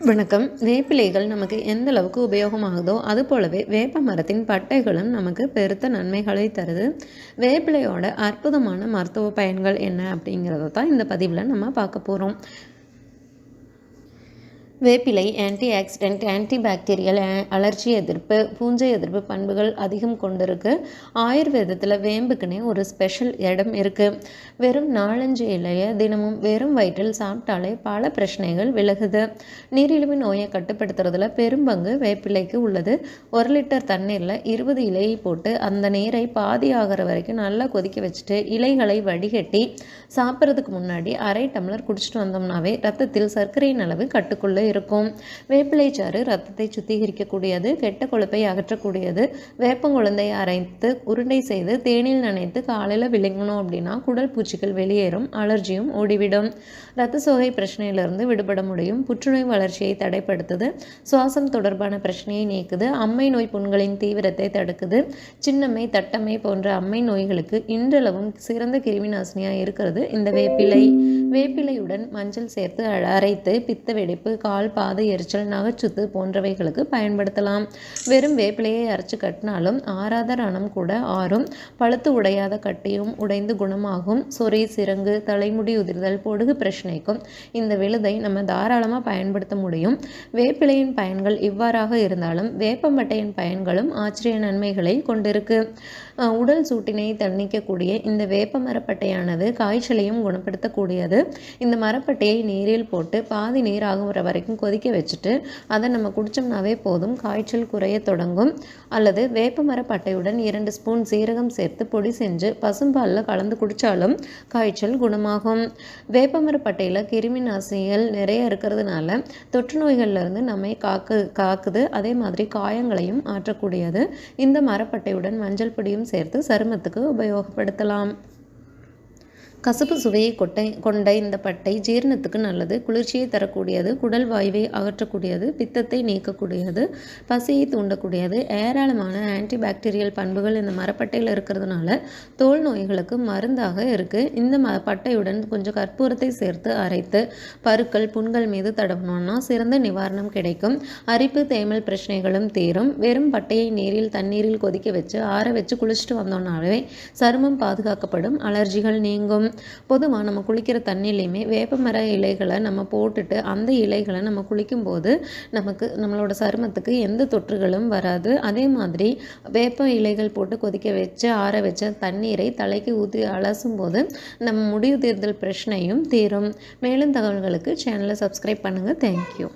வணக்கம். வேப்பிலைகள் நமக்கு எந்த அளவுக்கு உபயோகமாகுதோ அது போலவே வேப்ப மரத்தின் பட்டைகளும் நமக்கு பெருத்த நன்மைகளை தருது. வேப்பிலையோட அற்புதமான மருத்துவ பயன்கள் என்ன அப்படிங்கிறத தான் இந்த பதிவில் நம்ம பார்க்க போகிறோம் வேப்பிலை antioxidant antibacterial allergy எதிர்ப்பு பூஞ்சை எதிர்ப்பு பண்புகள் அதிகம் கொண்டிருக்கு. ஆயுர்வேதத்தில் வேம்புக்குன்னே ஒரு ஸ்பெஷல் இடம் இருக்குது வெறும் நாலஞ்சு இலைய தினமும் வெறும் வயிற்றில் சாப்பிட்டாலே பல பிரச்சனைகள் விலகுது. நீரிழிவு நோயை கட்டுப்படுத்துறதுல பெரும்பங்கு வேப்பிலைக்கு உள்ளது. ஒரு லிட்டர் தண்ணீரில் இருபது இலையை போட்டு அந்த நீரை பாதி ஆகிற வரைக்கும் நல்லா கொதிக்க வச்சுட்டு இலைகளை வடிகட்டி சாப்பிட்றதுக்கு முன்னாடி அரை டம்ளர் குடிச்சிட்டு வந்தோம்னாவே ரத்தத்தில் சர்க்கரையின் அளவு கட்டுக்குள்ளே இருக்கும். வேப்பிலை சாறு ரத்தத்தை சுத்திகரிக்கக்கூடியது கெட்ட கொழுப்பை அகற்றக்கூடியது. வேப்பங்குழந்தை அரைத்து உருண்டை செய்து தேனில் நனைத்து காலையில் விழுங்கணும் அப்படின்னா குடல் பூச்சிகள் வெளியேறும் அலர்ஜியும் ஓடிவிடும். இரத்த சோகை பிரச்சனையிலிருந்து விடுபட முடியும். புற்றுநோய் வளர்ச்சியை தடைப்படுத்துது. சுவாசம் தொடர்பான பிரச்சனையை நீக்குது. அம்மை நோய் புண்களின் தீவிரத்தை தடுக்குது. சின்னம்மை தட்டம்மை போன்ற அம்மை நோய்களுக்கு இன்றளவும் சிறந்த கிருமிநாசினியாக இருக்கிறது இந்த வேப்பிலை. வேப்பிலையுடன் மஞ்சள் சேர்த்து அரைத்து பித்த வெடிப்பு கால் பாத எரிச்சல் நகைச்சுத்து போன்றவைகளுக்கு பயன்படுத்தலாம். வெறும் வேப்பிலையை அரைச்சு கட்டினாலும் ஆறாத ரணம் கூட ஆறும். பழுத்து உடையாத கட்டியும் உடைந்து குணமாகும். சொறி சிறங்கு தலைமுடி உதிர்தல் பொடுகு பிரச்சனைக்கும் இந்த விழுதை நம்ம தாராளமாக பயன்படுத்த முடியும். வேப்பிலையின் பயன்கள் இவ்வாறாக இருந்தாலும் வேப்பம்பட்டையின் பயன்களும் ஆச்சரிய நன்மைகளை கொண்டிருக்கு. உடல் சூட்டினை தணிக்கக்கூடிய இந்த வேப்ப மரப்பட்டையானது காய்ச்சலையும் குணப்படுத்தக்கூடியது. இந்த மரப்பட்டையை நீரில் போட்டு பாதி நீர் ஆகுற வரைக்கும் கொதிக்க வச்சுட்டு அதை நம்ம குடித்தோம்னாவே போதும். காய்ச்சல் குறைய தொடங்கும். அல்லது வேப்பமர பட்டையுடன் இரண்டு ஸ்பூன் சீரகம் சேர்த்து பொடி செஞ்சு பசும்பாலில் கலந்து குடித்தாலும் காய்ச்சல் குணமாகும். வேப்பமர பட்டையில் கிருமி நாசினிகள் நிறைய இருக்கிறதுனால தொற்று நோய்கள்லேருந்து நம்மை காக்கு காக்குது. அதே மாதிரி காயங்களையும் ஆற்றக்கூடியது. இந்த மரப்பட்டையுடன் மஞ்சள் பொடியும் சேர்த்து சருமத்துக்கு உபயோகப்படுத்தலாம். கசப்பு சுவையை கொட்டை கொண்ட இந்த பட்டை ஜீரணத்துக்கு நல்லது. குளிர்ச்சியை தரக்கூடியது குடல் வாயுவை அகற்றக்கூடியது பித்தத்தை நீக்கக்கூடியது பசியை தூண்டக்கூடியது. ஏராளமான ஆன்டி பாக்டீரியல் பண்புகள் இந்த மரப்பட்டையில் இருக்கிறதுனால தோல் நோய்களுக்கு மருந்தாக இருக்குது இந்த ம பட்டையுடன் கொஞ்சம் கற்பூரத்தை சேர்த்து அரைத்து பருக்கள் புண்கள் மீது தடவணும்னா சிறந்த நிவாரணம் கிடைக்கும். அரிப்பு தேமல் பிரச்சனைகளும் தீரும். வெறும் பட்டையை நீரில் தண்ணீரில் கொதிக்க வச்சு ஆற வச்சு குளிச்சுட்டு வந்தோம்னாலே சருமம் பாதுகாக்கப்படும். அலர்ஜிகள் நீங்கும். பொதுவாக நம்ம குளிக்கிற தண்ணிலையுமே வேப்பமர இலைகளை நம்ம போட்டுட்டு அந்த இலைகளை நம்ம குளிக்கும்போது நமக்கு நம்மளோட சருமத்துக்கு எந்த தொற்றுகளும் வராது. அதே மாதிரி வேப்ப இலைகள் போட்டு கொதிக்க வச்சு ஆற வச்ச தண்ணீரை தலைக்கு ஊற்றி அலசும் போது நம்ம முடிவு தேர்தல் பிரச்சனையும் தீரும். மேலும் தகவல்களுக்கு சேனலை சப்ஸ்கிரைப் பண்ணுங்கள் தேங்க்யூ